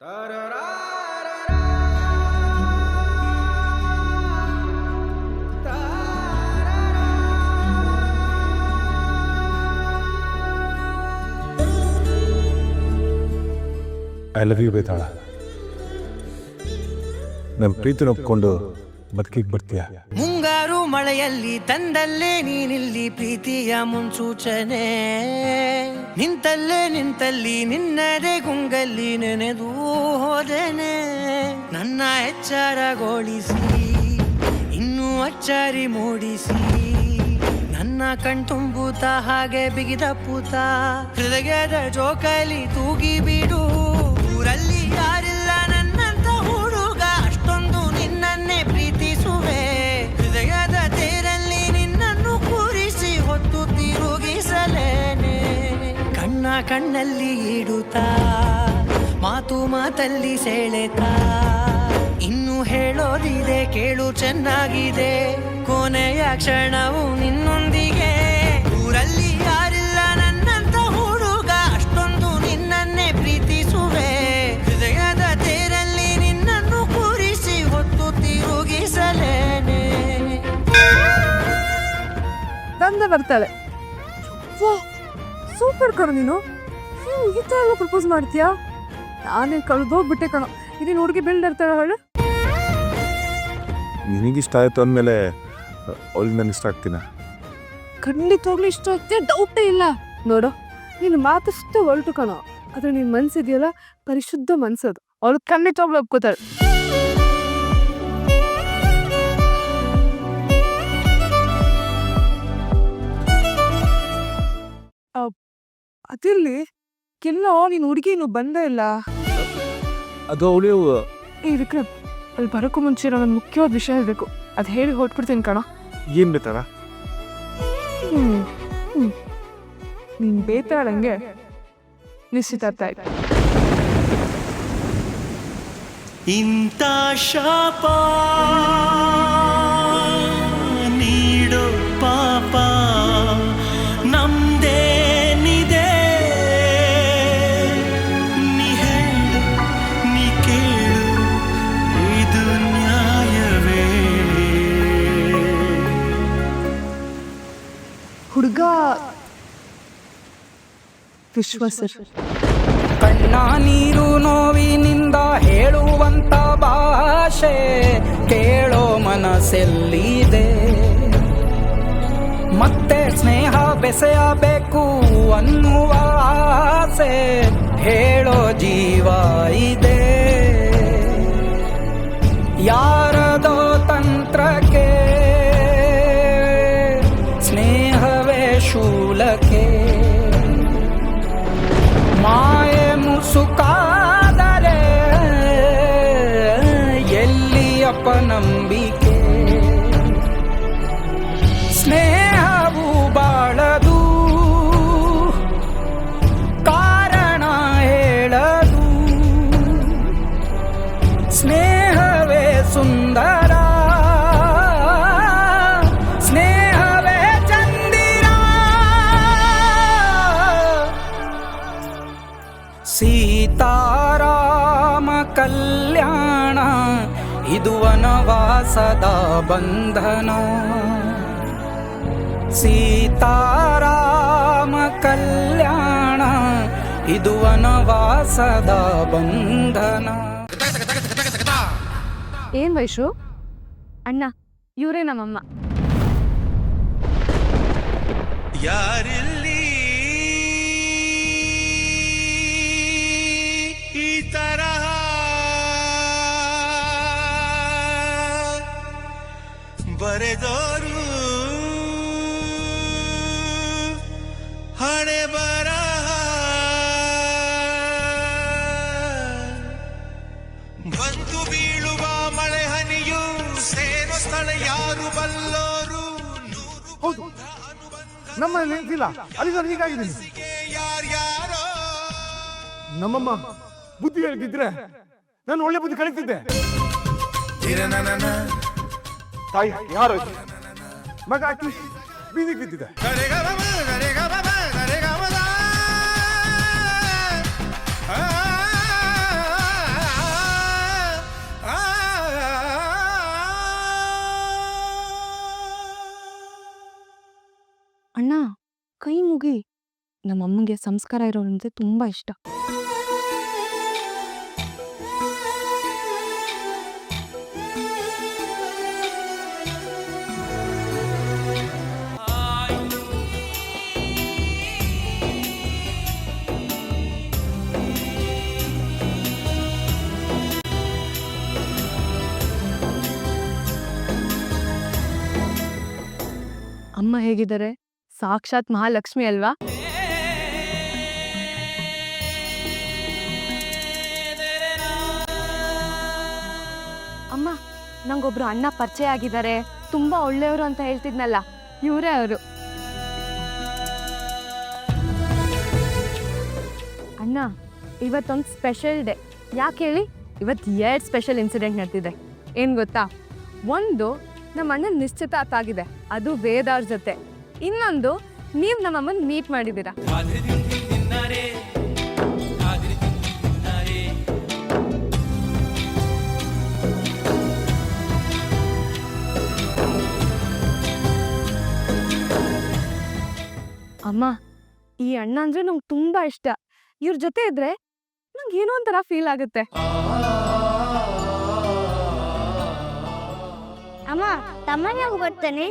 I love you ಬೇತಾಳ ನಮ್ಮ ಪ್ರೀತಿನ ಒಪ್ಕೊಂಡು ಬದುಕಿಗೆ ಬರ್ತೀಯ? ಮುಂಗಾರು ಮಳೆಯಲ್ಲಿ ತಂದಲ್ಲೇ ನೀನಿಲ್ಲಿ ಪ್ರೀತಿಯ ಮುನ್ಸೂಚನೆ. ನಿಂತಲ್ಲೇ ನಿಂತಲ್ಲಿ ನಿನ್ನದೇ ಗುಂಗಲ್ಲಿ ನೆನೆದು ಹೋದೆನೆ. ನನ್ನ ಎಚ್ಚರಗೊಳಿಸಿ, ಇನ್ನೂ ಅಚ್ಚರಿ ಮೂಡಿಸಿ. ನನ್ನ ಕಣ್ತುಂಬುತ್ತಾ ಹಾಗೆ ಬಿಗಿದ ಪೂತ, ಹೃದಯದ ಜೋಕಲಿ ತೂಗಿ ಬಿಡು ಕಣ್ಣಲ್ಲಿ ಇಡುತ್ತಾ, ಮಾತು ಮಾತಲ್ಲಿ ಸೆಳೆತ. ಇನ್ನು ಹೇಳೋದಿದೆ, ಕೇಳು ಚೆನ್ನಾಗಿದೆ. ಕೊನೆಯ ಕ್ಷಣವು ನಿನ್ನೊಂದಿಗೆ. ಊರಲ್ಲಿ ಯಾರಿಲ್ಲ ನನ್ನಂತ ಹುಡುಗ, ಅಷ್ಟೊಂದು ನಿನ್ನನ್ನೇ ಪ್ರೀತಿಸುವೆ. ಹೃದಯದ ತೇರಲ್ಲಿ ನಿನ್ನನ್ನು ಕೂರಿಸಿ ಹೊತ್ತು ತಿರುಗಿಸಲೇನೆ. ತಂದೆ ಬರ್ತಾಳೆ ಕಣೋ ನೀನು? ಹ್ಞೂ ಈ ಥರ ಎಲ್ಲ ಪ್ರಪೋಸ್ ಮಾಡ್ತೀಯಾ? ನಾನೇ ಕಳೆದೋಗ್ಬಿಟ್ಟೆ ಕಣೋ. ಇದೀನ್ ಹುಡುಗಿ ಬಿಲ್ಡ್ ಇರ್ತಾಳೆ ಅವಳು? ನಿನಗಿಷ್ಟ ಆಯಿತು ಅಂದಮೇಲೆ ಅವಳಿಗೆ ನಾನು ಇಷ್ಟ ಆಗ್ತೀನ? ಖಂಡಿತವಾಗ್ಲು ಇಷ್ಟ ಆಗ್ತೀಯ ಡೌಟೇ ಇಲ್ಲ. ನೋಡು ನೀನು ಮಾತಷ್ಟೇ ಹೊರಟು ಕಣೋ. ಆದರೆ ನಿನ್ ಮನಸ್ಸಿದೆಯಲ್ಲ ಪರಿಶುದ್ಧ ಮನ್ಸದು. ಅವಳು ಖಂಡಿತವಾಗ್ಲೂ ಒಪ್ಕೋತಾಳೆ. ಅದಿರ್ಲಿ. ಕೆಲ್ಲೋ ನೀನು ಹುಡುಗಿ ಇನ್ನು ಬಂದೇ ಇಲ್ಲ. ಅದು ಅವಳು ಏ ವಿಕ್ರಮ್ ಅಲ್ಲಿ ಬರೋಕ್ಕೂ ಮುಂಚೆ ನನ್ನ ಮುಖ್ಯವಾದ ವಿಷಯ ಇರಬೇಕು ಅದು ಹೇಳಿ ಹೊಟ್ಬಿಡ್ತೀನಿ ಕಣ. ಏನು ಬೇತಾರ. ನೀನ್ ಬೇತಾಳಂಗೆ ನಿಶ್ಚಿತಾರ್ಥ ಆಯ್ತು. ಇಂಥ ಶಾಪ. ವಿಶ್ವಾಸರ್. ಕಣ್ಣ ನೀರು ನೋವಿನಿಂದ ಹೇಳುವಂತ ಭಾಷೆ ಕೇಳೋ ಮನಸ್ಸೆಲ್ಲಿದೆ? ಮತ್ತೆ ಸ್ನೇಹ ಬೆಸೆಯಬೇಕು ಅನ್ನುವ ಆಸೆ ಹೇಳೋ ಜೀವ ಇದೆ. ಯಾರದೋ ತಂತ್ರಕ್ಕೆ ವನವಾಸದ ಬಂಧನ. ಸೀತಾರಾಮ ಕಲ್ಯಾಣ ಇದು ವನವಾಸದ ಬಂಧನ. ಏನ್ ವೈಶು? ಅಣ್ಣ ಇವರೇ ನಮ್ಮಮ್ಮ. ಯಾರಿಲ್ಲಿ ಬರೆದೋರು. ಹಣೆ ಬರ. ಬಂದು ಬೀಳುವ ಮಳೆ ಹನಿಯು ಸೇರು ಸ್ಥಳ ಯಾರು ಬಲ್ಲೋರು? ಹೌದು. ನಮ್ಮ ನೆನಪಿಲ್ಲ ಅಲ್ಲಿ ಹೀಗಾಗಿದ್ದೀನಿ. ಯಾರ್ಯಾರೋ ನಮ್ಮಮ್ಮ ಬುದ್ಧಿ ಹೇಳ್ತಿದ್ರೆ ನಾನು ಒಳ್ಳೆ ಬುದ್ಧಿ ಕಲಿತಿದ್ದೆ. ತಾಯಿ ಯಾರು ಮಗ ಆಕಿ ಬೀದಿಗೆ ಬಿದ್ದಿದೆ. ಅಣ್ಣ ಕೈ ಮುಗಿ. ನಮ್ಮಮ್ಮಗೆ ಸಂಸ್ಕಾರ ಇರೋದಂದ್ರೆ ತುಂಬಾ ಇಷ್ಟ. ಹೇಗಿದ್ದಾರೆ? ಸಾಕ್ಷಾತ್ ಮಹಾಲಕ್ಷ್ಮಿ ಅಲ್ವಾ? ಅಮ್ಮ, ನಂಗೊಬ್ರು ಅಣ್ಣ ಪರಿಚಯ ಆಗಿದ್ದಾರೆ. ತುಂಬಾ ಒಳ್ಳೆಯವರು ಅಂತ ಹೇಳ್ತಿದ್ನಲ್ಲ, ಇವರೇ ಅವರು. ಅಣ್ಣ, ಇವತ್ತೊಂದು ಸ್ಪೆಷಲ್ ಡೇ ಯಾಕೆ ಹೇಳಿ? ಇವತ್ತು ಎರಡು ಸ್ಪೆಷಲ್ ಇನ್ಸಿಡೆಂಟ್ ನಡೆದಿದೆ. ಏನು ಗೊತ್ತಾ? ಒಂದು ನಮ್ಮ ಅಣ್ಣನ ನಿಶ್ಚಿತಾರ್ಥ ಆಗಿದೆ. ಅದು ವೇದಾರ್ ಜೊತೆ. ಇನ್ನೊಂದು, ನೀವು ನಮ್ಮಮ್ಮನ ಮೀಟ್ ಮಾಡಿದ್ದೀರಾ ಅಮ್ಮ, ಈ ಅಣ್ಣ ಅಂದ್ರೆ ನಂಗೆ ತುಂಬಾ ಇಷ್ಟ. ಇವ್ರ ಜೊತೆ ಇದ್ರೆ ನಂಗೆ ಏನೋ ಒಂಥರ ಫೀಲ್ ಆಗುತ್ತೆ. ಅಮ್ಮ ತಮ್ಮನ್ಯಾಗ ಬರ್ತಾನೆ.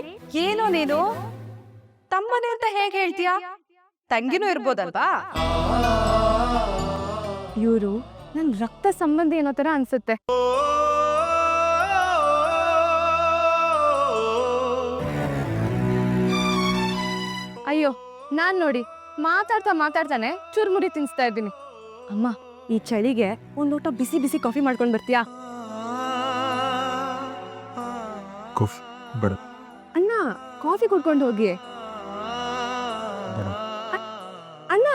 ಏನು ನೀನು? ತಮ್ಮನೆ ಅಂತ ಹೇಗೆ ಹೇಳ್ತೀಯಾ? ತಂಗಿನೂ ಇರ್ಬೋದಲ್ವಾ? ಇವರು ನನ್ ರಕ್ತ ಸಂಬಂಧಿ ಏನೋ ತರ ಅನ್ಸುತ್ತೆ. ಅಯ್ಯೋ ನಾನ್ ನೋಡಿ ಮಾತಾಡ್ತಾ ಮಾತಾಡ್ತಾನೆ ಚುರುಮುರಿ ತಿನ್ಸ್ತಾ ಇದ್ದೀನಿ. ಅಮ್ಮ ಈ ಚಳಿಗೆ ಒಂದು ಊಟ ಬಿಸಿ ಬಿಸಿ ಕಾಫಿ ಮಾಡ್ಕೊಂಡು ಬರ್ತೀಯಾ? ಕಾಫಿ ಬೇಡ. ಅಣ್ಣ ಕಾಫಿ ಕುಡ್ಕೊಂಡು ಹೋಗಿ. ಅಣ್ಣ.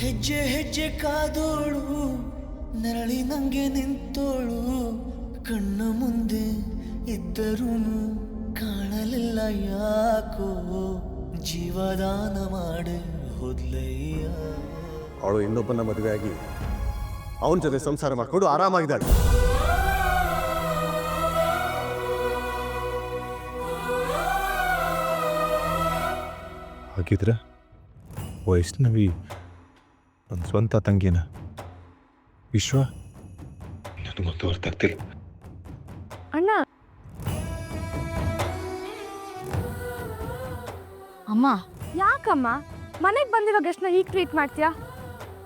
ಹೆಜ್ಜೆ ಹೆಜ್ಜೆ ಕಾದೋಳು ನರಳಿ ನಂಗೆ ನಿಂತೋಳು ಕಣ್ಣ ಮುಂದೆ ಇದ್ದರೂ ಯಾಕೋ ಜೀವದಾನ ಮಾಡಿ ಹೋದ್ಲಯ್ಯ. ಅವಳು ಇನ್ನೊಬ್ಬನ ಮದುವೆ ಆಗಿ ಅವನ ಜೊತೆ ಸಂಸಾರ ಮಾಡಿಕೊಂಡು ಆರಾಮಾಗಿದ್ದಾಳೆ. ಹಾಗಿದ್ರೆ ವೈಷ್ಣವಿ ನನ್ನ ಸ್ವಂತ ತಂಗಿನ ವಿಶ್ವ? ಅರ್ಥ ಆಗ್ತಿಲ್ಲ. ಅಣ್ಣ ಅಮ್ಮ. ಯಾಕಮ್ಮ? ಮನೆಗೆ ಬಂದಿರೋ ಗೆಸ್ಟ್ನ ಈಗ ಟ್ರೀಟ್ ಮಾಡ್ತೀಯಾ?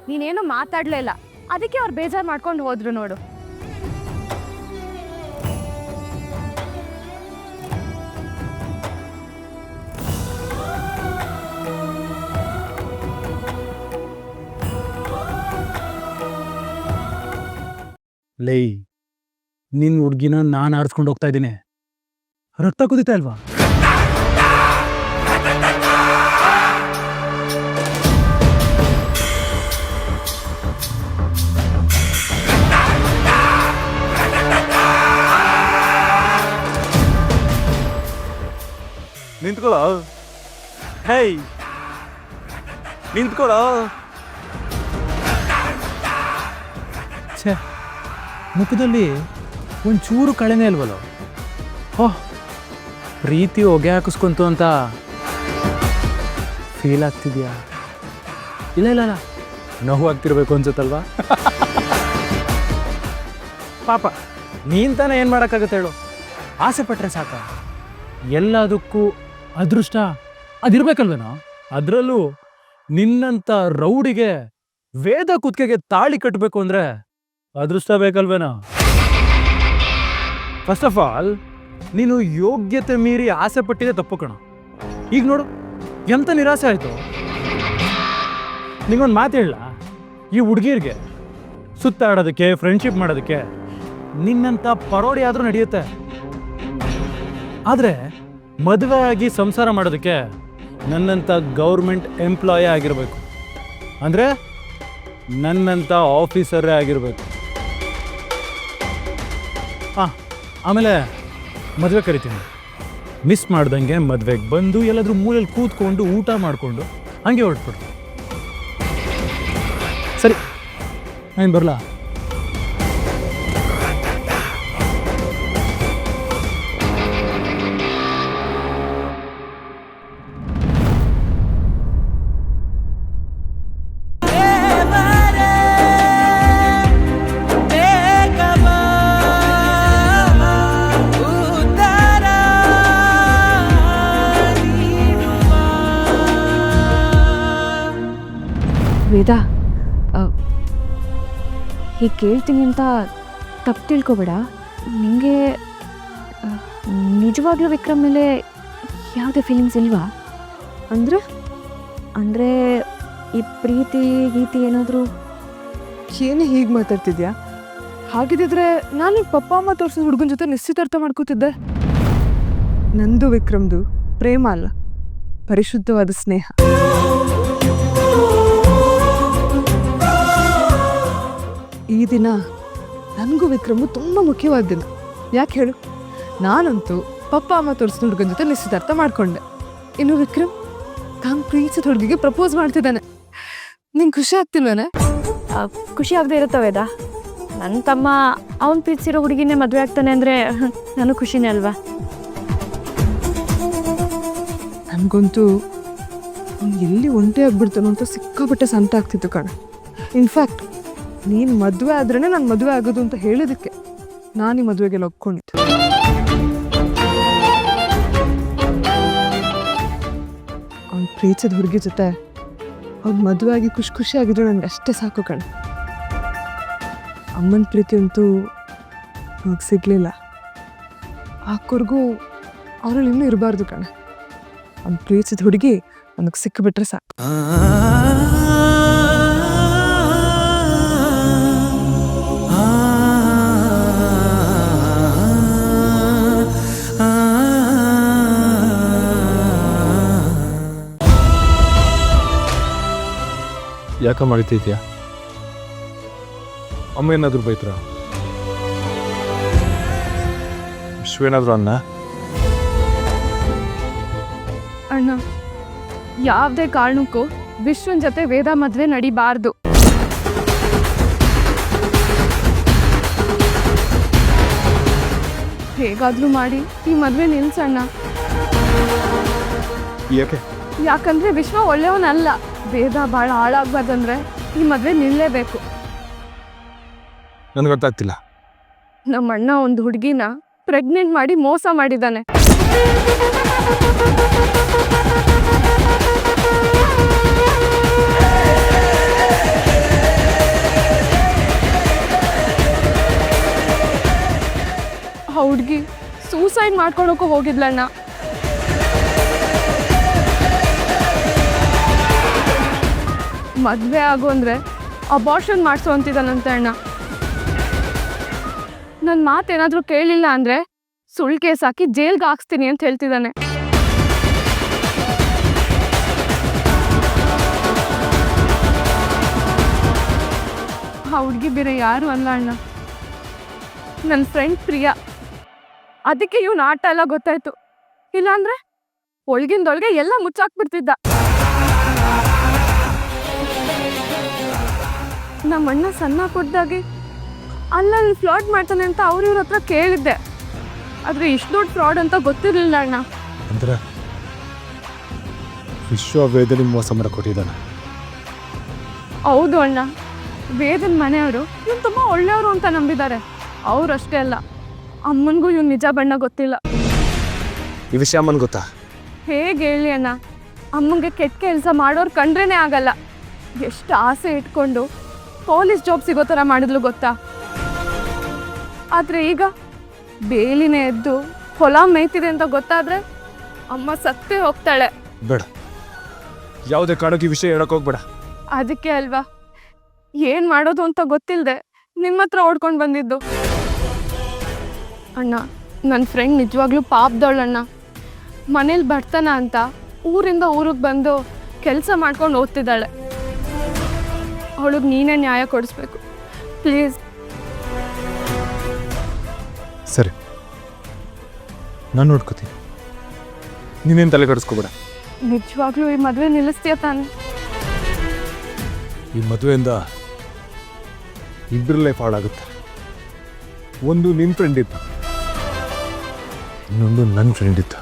ನೀನೇನು ಮಾತಾಡಲೇ ಇಲ್ಲ. ಅದಕ್ಕೆ ಅವ್ರು ಬೇಜಾರು ಮಾಡ್ಕೊಂಡು ಹೋದ್ರು ನೋಡು. ಲೈ ನಿನ್ನ ಹುಡ್ಗಿನ ನಾನು ಆರಿಸ್ಕೊಂಡು ಹೋಗ್ತಾ ಇದ್ದೀನಿ. ರಕ್ತ ಕುದೀತಾ ಇಲ್ವಾ? ನಿಂತ್ಕೊಳ್ಳ? ಹೇಯ್ ನಿಂತ್ಕೊಳ್ಳ? ಛೇ, ಮುಖದಲ್ಲಿ ಒಂಚೂರು ಕಳೆನೇ ಇಲ್ವಲ್ಲ? ಓಹ್ ಪ್ರೀತಿ ಹೊಗೆ ಹಾಕಿಸ್ಕೊಂತು ಅಂತ ಫೀಲ್ ಆಗ್ತಿದ್ಯಾ? ಇಲ್ಲ ಇಲ್ಲ. ನೋವು ಆಗ್ತಿರ್ಬೇಕು ಅನ್ಸುತ್ತಲ್ವಾ? ಪಾಪ, ನೀನ್ ತಾನೇ ಏನು ಮಾಡೋಕ್ಕಾಗುತ್ತೆ ಹೇಳು? ಆಸೆ ಪಟ್ರೆ ಸಾಕ. ಎಲ್ಲದಕ್ಕೂ ಅದೃಷ್ಟ? ಅದಿರ್ಬೇಕಲ್ವೇನೋ? ಅದರಲ್ಲೂ ನಿನ್ನಂಥ ರೌಡಿಗೆ ವೇದ ಕುತ್ತಿಗೆಗೆ ತಾಳಿ ಕಟ್ಟಬೇಕು ಅಂದ್ರೆ ಅದೃಷ್ಟ ಬೇಕಲ್ವೇನೋ? ಫಸ್ಟ್ ಆಫ್ ಆಲ್ ನೀನು ಯೋಗ್ಯತೆ ಮೀರಿ ಆಸೆ ಪಟ್ಟಿದೆ ತಪ್ಪು ಕಣ. ಈಗ ನೋಡು ಎಂತ ನಿರಾಸೆ ಆಯ್ತು? ನಿಂಗೊಂದು ಮಾತು ಹೇಳ. ಈ ಹುಡುಗಿರ್ಗೆ ಸುತ್ತಾಡೋದಕ್ಕೆ ಫ್ರೆಂಡ್ಶಿಪ್ ಮಾಡೋದಕ್ಕೆ ನಿನ್ನಂಥ ಪರೋಡಿ ಆದರೂ ನಡೆಯುತ್ತೆ. ಆದರೆ ಮದುವೆ ಆಗಿ ಸಂಸಾರ ಮಾಡೋದಕ್ಕೆ ನನ್ನಂಥ ಗೌರ್ಮೆಂಟ್ ಎಂಪ್ಲಾಯೇ ಆಗಿರಬೇಕು. ಅಂದರೆ ನನ್ನಂಥ ಆಫೀಸರೇ ಆಗಿರಬೇಕು. ಹಾಂ ಆಮೇಲೆ ಮದುವೆ ಕರಿತೀನಿ. ಮಿಸ್ ಮಾಡ್ದಂಗೆ ಮದುವೆಗೆ ಬಂದು ಎಲ್ಲಾದರೂ ಮೂಲೆಯಲ್ಲಿ ಕೂತ್ಕೊಂಡು ಊಟ ಮಾಡಿಕೊಂಡು ಹಂಗೆ ಹೊರಟ್ಬಿಡ್ತು ಸರಿ, ನಾನು ಬರಲಾ? ಹೀಗೆ ಕೇಳ್ತೀನಿ ಅಂತ ತಪ್ಪು ತಿಳ್ಕೊಬೇಡ. ನಿಮಗೆ ನಿಜವಾಗ್ಲೂ ವಿಕ್ರಮ್ ಮೇಲೆ ಯಾವುದೇ ಫೀಲಿಂಗ್ಸ್ ಇಲ್ವಾ? ಅಂದರೆ ಅಂದರೆ ಈ ಪ್ರೀತಿ, ಗೀತಿ ಏನಾದರೂ? ಏನು ಹೀಗೆ ಮಾತಾಡ್ತಿದ್ಯಾ? ಹಾಗಿದ್ದಿದ್ರೆ ನಾನು ಪಪ್ಪ ಅಮ್ಮ ತೋರಿಸಿದ ಹುಡುಗನ ಜೊತೆ ನಿಶ್ಚಿತಾರ್ಥ ಮಾಡ್ಕೋತಿದ್ದೆ. ನಂದು ವಿಕ್ರಮ್ದು ಪ್ರೇಮ ಅಲ್ಲ, ಪರಿಶುದ್ಧವಾದ ಸ್ನೇಹ. ಈ ದಿನ ನನಗೂ ವಿಕ್ರಮು ತುಂಬ ಮುಖ್ಯವಾದ ದಿನ. ಯಾಕೆ ಹೇಳು? ನಾನಂತೂ ಪಪ್ಪ ಅಮ್ಮ ತೋರಿಸಿದ ಹುಡುಗನ ಜೊತೆ ನಿಶ್ಚಿತಾರ್ಥ ಮಾಡಿಕೊಂಡೆ. ಇನ್ನು ವಿಕ್ರಮ್ ತಾನು ಪ್ರೀತಿಸಿದ ಹುಡುಗಿಗೆ ಪ್ರಪೋಸ್ ಮಾಡ್ತಿದ್ದಾನೆ. ನಿಂಗೆ ಖುಷಿ ಆಗ್ತಿಲ್ವೇನೆ? ಖುಷಿ ಆಗದೆ ಇರುತ್ತವೇದ ನನ್ನ ತಮ್ಮ ಅವನು ಪ್ರೀತಿಸಿರೋ ಹುಡುಗಿನೇ ಮದುವೆ ಆಗ್ತಾನೆ ಅಂದರೆ ನಾನು ಖುಷಿನೇ ಅಲ್ವಾ? ನನಗಂತೂ ಎಲ್ಲಿ ಒಂಟೆ ಆಗ್ಬಿಡ್ತಾನೋ ಅಂತ ಸಿಕ್ಕಾಪಟ್ಟೆ ಸಂತ ಆಗ್ತಿತ್ತು ಕಣ. ಇನ್ಫ್ಯಾಕ್ಟ್ ನೀನು ಮದುವೆ ಆದ್ರೇ ನಾನು ಮದುವೆ ಆಗೋದು ಅಂತ ಹೇಳಿದಕ್ಕೆ. ನಾನು ಈ ಮದುವೆಗೆಲ್ಲ ಒಪ್ಕೊಂಡಿದ್ದೆ ಅವ್ನ ಪ್ರೀತಿಸಿದ ಹುಡುಗಿ ಜೊತೆ ಅವ್ನು ಮದುವೆ ಆಗಿ ಖುಷಿ ಖುಷಿಯಾಗಿದ್ರು ನನಗೆ ಅಷ್ಟೇ ಸಾಕು ಕಣ. ಅಮ್ಮನ ಪ್ರೀತಿ ಅಂತೂ ನನಗೆ ಸಿಗಲಿಲ್ಲ. ಹಾಕೋರ್ಗೂ ಅವರಲ್ಲಿ ಇನ್ನೂ ಇರಬಾರ್ದು ಕಣ. ಅವ್ನು ಪ್ರೀತಿಸಿದ ಹುಡುಗಿ ನನಗೆ ಸಿಕ್ಕಿಬಿಟ್ರೆ ಸಾಕು. ಯಾಕೆ ಮಾಡ್ತಿದ್ಯಾ ಅಮ್ಮ ಏನಾದರೂ ಬೈತ್ರ? ವಿಶ್ವೇನಾದರೂ ಅನ್ನ? ಅಣ್ಣ ಯಾವುದೇ ಕಾರಣಕ್ಕೂ ವಿಶ್ವನ್ ಜೊತೆ ವೇದ ಮದುವೆ ನಡಿಬಾರ್ದು. ಹೇಗಾದ್ರೂ ಮಾಡಿ ಈ ಮದುವೆ ನಿಲ್ಸಣ್ಣ. ಯಾಕೆ? ಯಾಕಂದ್ರೆ ವಿಶ್ವ ಒಳ್ಳೆಯವನಲ್ಲ. ವೇದ ಭಾಳ ಹಾಳಾಗ್ಬಾರ್ದಂದ್ರೆ ಈ ಮದುವೆ ನಿಲ್ಲಲೇಬೇಕು ನನಗೆ ಗೊತ್ತಾಗ್ತಿಲ್ಲ. ನಮ್ಮ ಅಣ್ಣ ಒಂದು ಹುಡುಗಿನ ಪ್ರೆಗ್ನೆಂಟ್ ಮಾಡಿ ಮೋಸ ಮಾಡಿದ್ದಾನೆ ಆ ಹುಡುಗಿ ಸೂಸೈಡ್ ಮಾಡ್ಕೊಳಕ್ಕೂ ಹೋಗಿದ್ಲಣ್ಣ. ಮದುವೆ ಆಗು ಅಂದರೆ ಅಬಾರ್ಷನ್ ಮಾಡಿಸೋ ಅಂತಿದ್ದಾನಂತೆ ಅಣ್ಣ. ನನ್ನ ಮಾತೇನಾದರೂ ಕೇಳಿಲ್ಲ ಅಂದರೆ ಸುಳ್ಳು ಕೇಸ್ ಹಾಕಿ ಜೈಲ್ಗೆ ಹಾಕ್ಸ್ತೀನಿ ಅಂತ ಹೇಳ್ತಿದ್ದಾನೆ. ಆ ಹುಡುಗಿ ಬೇರೆ ಯಾರು ಅಲ್ಲ ಅಣ್ಣ. ನನ್ನ ಫ್ರೆಂಡ್ ಪ್ರಿಯಾ. ಅದಕ್ಕೆ ಇವನು ಆಟ ಎಲ್ಲ ಗೊತ್ತಾಯ್ತು. ಇಲ್ಲಾಂದ್ರೆ ಒಳಗಿಂದೊಳಗೆ ಎಲ್ಲ ಮುಚ್ಚಾಕ್ಬಿಡ್ತಿದ್ದ ನಮ್ಮ ಅಣ್ಣ ಸಣ್ಣ ಅಲ್ಲ ಅಲ್ಲಲ್ಲಿ ಫ್ಲಾಟ್ ಮಾಡ್ತಾನೆ ಅಂತ ಅವ್ರ ಇವ್ರ ಹತ್ರ ಕೇಳಿದ್ದೆ. ಆದರೆ ಇಷ್ಟು ದೊಡ್ಡ ಫ್ರಾಡ್ ಅಂತ ಗೊತ್ತಿರಲಿಲ್ಲ ಅಣ್ಣ. ಅಂದ್ರೆ ವಿಶ್ವ ವೇದನೆ ಮೋಸ ಮಾಡಕ್ಕೆ ಕೊಟ್ಟಿದ್ದಾನೆ. ಹೌದು ಅಣ್ಣ. ವೇದನ್ ಮನೆಯವರು ಇವ್ನು ತುಂಬ ಒಳ್ಳೆಯವರು ಅಂತ ನಂಬಿದ್ದಾರೆ. ಅವ್ರಷ್ಟೇ ಅಲ್ಲ ಅಮ್ಮನಿಗೂ ಇವ್ನು ನಿಜ ಬಣ್ಣ ಗೊತ್ತಿಲ್ಲ. ಈ ವಿಷಯ ಅಮ್ಮನ್ ಗೊತ್ತಾ? ಹೇಗೆ ಹೇಳಿ ಅಣ್ಣ ಅಮ್ಮಂಗೆ ಕೆಟ್ಟ ಕೆಲಸ ಮಾಡೋರು ಕಂಡ್ರೇ ಆಗಲ್ಲ. ಎಷ್ಟು ಆಸೆ ಇಟ್ಕೊಂಡು ಪೊಲೀಸ್ ಜಾಬ್ ಸಿಗೋ ಥರ ಮಾಡಿದ್ಲು ಗೊತ್ತಾ? ಆದರೆ ಈಗ ಬೇಲಿನೇ ಎದ್ದು ಹೊಲ ಮೇಯ್ತಿದೆ ಅಂತ ಗೊತ್ತಾದ್ರೆ ಅಮ್ಮ ಸತ್ತೇ ಹೋಗ್ತಾಳೆ. ಬೇಡ. ಯಾವುದೇ ಕಾರಣಕ್ಕೆ ಈ ವಿಷಯ ಹೇಳಕ್ ಹೋಗ್ಬೇಡ. ಅದಕ್ಕೆ ಅಲ್ವಾ? ಏನು ಮಾಡೋದು ಅಂತ ಗೊತ್ತಿಲ್ಲದೆ ನಿಮ್ಮ ಹತ್ರ ಓಡ್ಕೊಂಡು ಬಂದಿದ್ದು. ಅಣ್ಣ ನನ್ನ ಫ್ರೆಂಡ್ ನಿಜವಾಗ್ಲೂ ಪಾಪದವಳಣ್ಣ. ಮನೇಲಿ ಬರ್ತಾನ ಅಂತ ಊರಿಂದ ಊರಿಗೆ ಬಂದು ಕೆಲಸ ಮಾಡ್ಕೊಂಡು ಓದ್ತಿದ್ದಾಳೆ. ಅವಳಿಗೆ ನೀನೇ ನ್ಯಾಯ ಕೊಡಿಸ್ಬೇಕು. ಪ್ಲೀಸ್. ಸರಿ. ನಾನು ನೋಡ್ಕೋತೀನಿ. ನೀನೇನು ತಲೆ ಕೆಡಿಸ್ಕೋಬೇಡ. ನಿಜವಾಗ್ಲೂ ಈ ಮದುವೆ ನಿಲ್ಲಿಸ್ತೀಯ ತಾನೆ? ಈ ಮದುವೆಯಿಂದ ಇಬ್ಬರ ಲೈಫ್ ಹಾಳಾಗುತ್ತೆ. ಒಂದು ನಿನ್ನ ಫ್ರೆಂಡ್ ಇತ್ತು ಇನ್ನೊಂದು ನನ್ನ ಫ್ರೆಂಡ್ ಇತ್ತು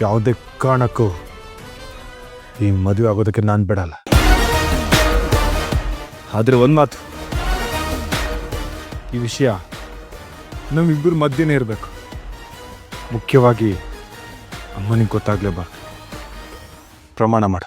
ಯಾವುದೇ ಕಾರಣಕ್ಕೂ ಈ ಮದುವೆ ಆಗೋದಕ್ಕೆ ನಾನು ಬಿಡಲ್ಲ. ಆದರೆ ಒಂದು ಮಾತು. ಈ ವಿಷಯ ನಮ್ಮಿಬ್ಬರ ಮಧ್ಯನೇ ಇರಬೇಕು. ಮುಖ್ಯವಾಗಿ ಅಮ್ಮನಿಗೆ ಬಾ. ಪ್ರಮಾಣ ಮಾಡ.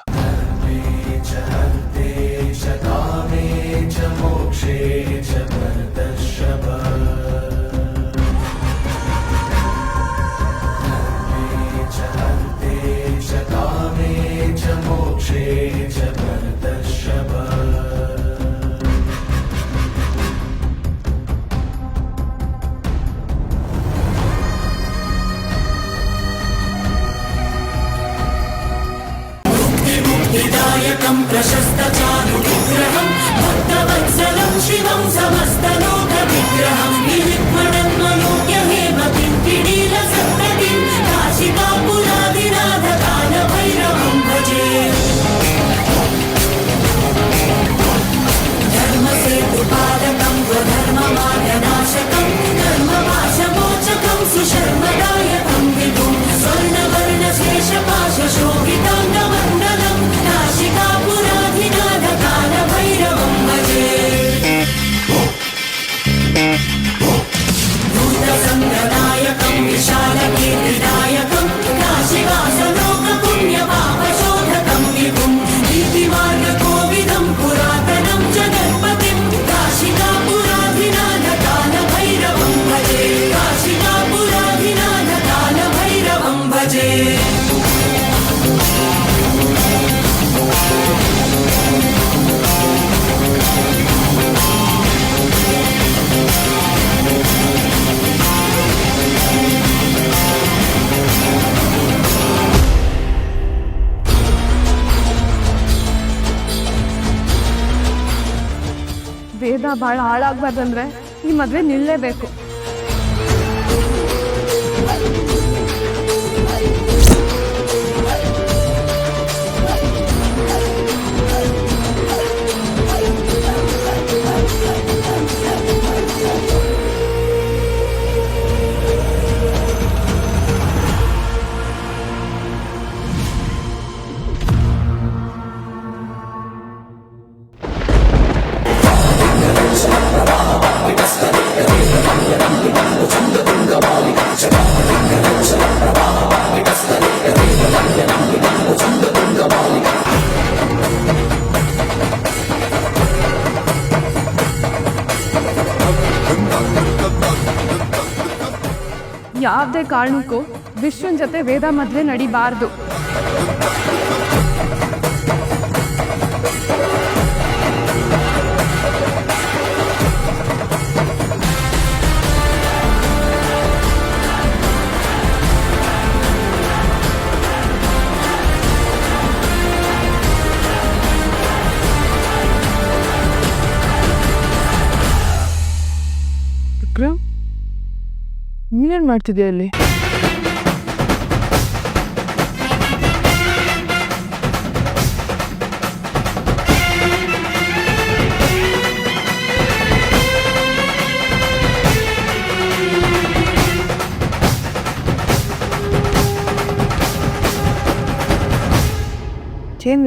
ವೇದ ಭಾಳ ಹಾಳಾಗ್ಬಾರ್ದಂದ್ರೆ ಈ ಮದುವೆ ನಿಲ್ಲೇಬೇಕು. ಯಾವುದೇ ಕಾರಣಕ್ಕೂ ವಿಶ್ವನ್ ಜೊತೆ ವೇದ ಮದುವೆ ನಡಿಬಾರ್ದು. ನೀನೇನು ಮಾಡ್ತಿದ್ಯಾ ಅಲ್ಲಿ ಏನ್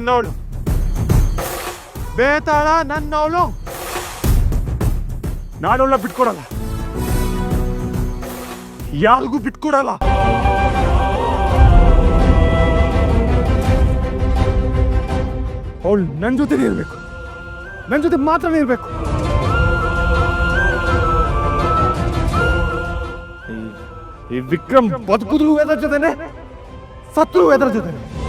ನನ್ನವಳು ಬೇತಾಳ ನನ್ನವಳು ನಾನವಳ ಬಿಟ್ಕೊಡಲ್ಲ. ಯಾರಿಗೂ ಬಿಟ್ಕೊಡಲ್ಲ. ಅವಳು ನನ್ನ ಜೊತೆನೇ ಇರಬೇಕು. ನನ್ನ ಜೊತೆ ಮಾತ್ರನೇ ಇರಬೇಕು. ಈ ವಿಕ್ರಮ್ ಬದುಕುದ್ರು ಎದರ ಜೊತೆನೆ? ಸತ್ರು ಎದರ ಜೊತೆನೆ?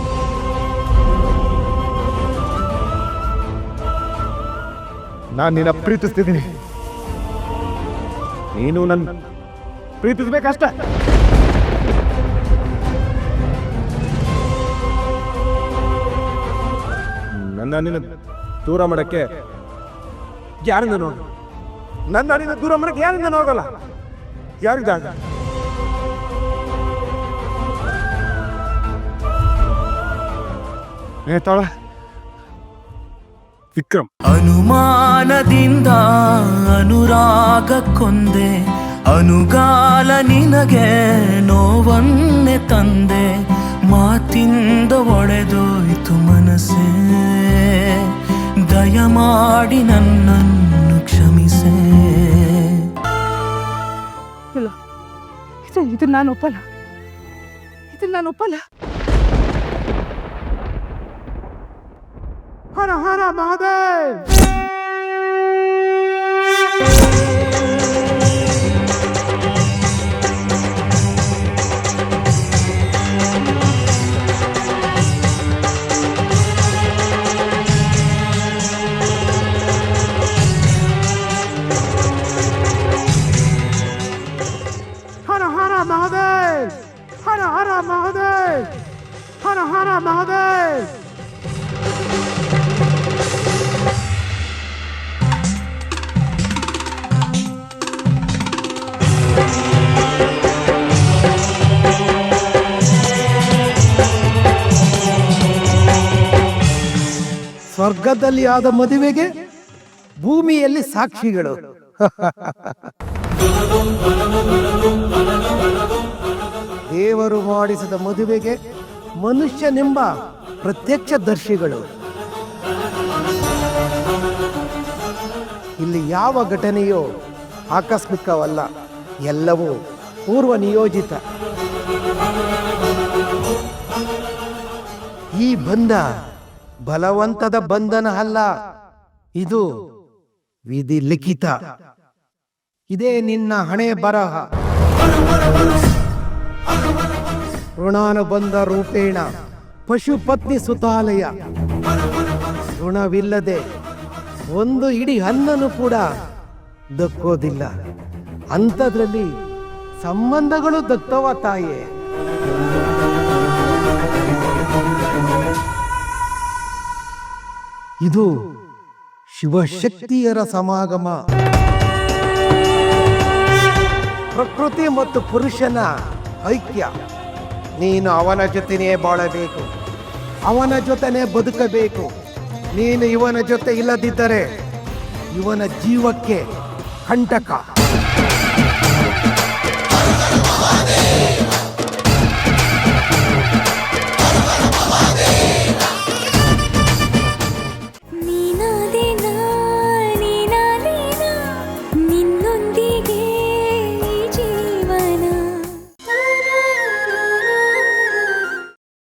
ನಾನು ನಿನ್ನ ಪ್ರೀತಿಸ್ತಿದ್ದೀನಿ. ನೀನು ನನ್ನ ಪ್ರೀತಿಸ್ಬೇಕಷ್ಟ. ನನ್ನ ನಿನ್ನ ದೂರ ಮಾಡಕ್ಕೆ ಯಾರಿಂದ ನೋಡು? ನನ್ನ ನಿನ್ನ ದೂರ ಮಾಡಕ್ಕೆ ಯಾರಿಂದ ಹೋಗಲ್ಲ ಯಾರಿದಾಗ ನೇತಾಳ ವಿಕ್ರಮ್. ಅನುಮಾನದಿಂದ ಅನುರಾಗಕ್ಕೊಂದೆ ಅನುಗಾಲ ನಿನಗೆ ನೋವನ್ನೆ ತಂದೆ ಮಾತಿಂದ ಒಡೆದೋಯ್ತು ಮನಸ್ಸೇ. ದಯಮಾಡಿ ನನ್ನನ್ನು ಕ್ಷಮಿಸೇ. ಇದು ನಾನು ಒಪ್ಪಲ್ಲ. ಇದು ನಾನು ಒಪ್ಪಲ್ಲ. Hana Hana Mahadev! ಸ್ವರ್ಗದಲ್ಲಿ ಆದ ಮದುವೆಗೆ ಭೂಮಿಯಲ್ಲಿ ಸಾಕ್ಷಿಗಳು. ದೇವರು ಮಾಡಿಸಿದ ಮದುವೆಗೆ ಮನುಷ್ಯನೆಂಬ ಪ್ರತ್ಯಕ್ಷ ದರ್ಶಿಗಳು ಇಲ್ಲಿ ಯಾವ ಘಟನೆಯೂ ಆಕಸ್ಮಿಕವಲ್ಲ, ಎಲ್ಲವೂ ಪೂರ್ವ ನಿಯೋಜಿತ. ಈ ಬಂಧ ಬಲವಂತದ ಬಂಧನ ಅಲ್ಲ. ಇದು ವಿಧಿ ಲಿಖಿತ. ಇದೇ ನಿನ್ನ ಹಣೆ ಬರಹ. ಋಣಾನುಬಂಧ ರೂಪೇಣ. ಪಶುಪತ್ನಿ ಸುತಾಲಯ. ಋಣವಿಲ್ಲದೆ ಒಂದು ಇಡೀ ಹಣ್ಣನ್ನು ಕೂಡ ದಕ್ಕೋದಿಲ್ಲ. ಅಂಥದ್ರಲ್ಲಿ ಸಂಬಂಧಗಳು ದಕ್ಕವ ತಾಯೇ. ಇದು ಶಿವಶಕ್ತಿಯರ ಸಮಾಗಮ. ಪ್ರಕೃತಿ ಮತ್ತು ಪುರುಷನ ಐಕ್ಯ. ನೀನು ಅವನ ಜೊತೆನೇ ಬಾಳಬೇಕು. ಅವನ ಜೊತೆನೇ ಬದುಕಬೇಕು. ನೀನು ಇವನ ಜೊತೆ ಇಲ್ಲದಿದ್ದರೆ ಇವನ ಜೀವಕ್ಕೆ ಕಂಟಕ.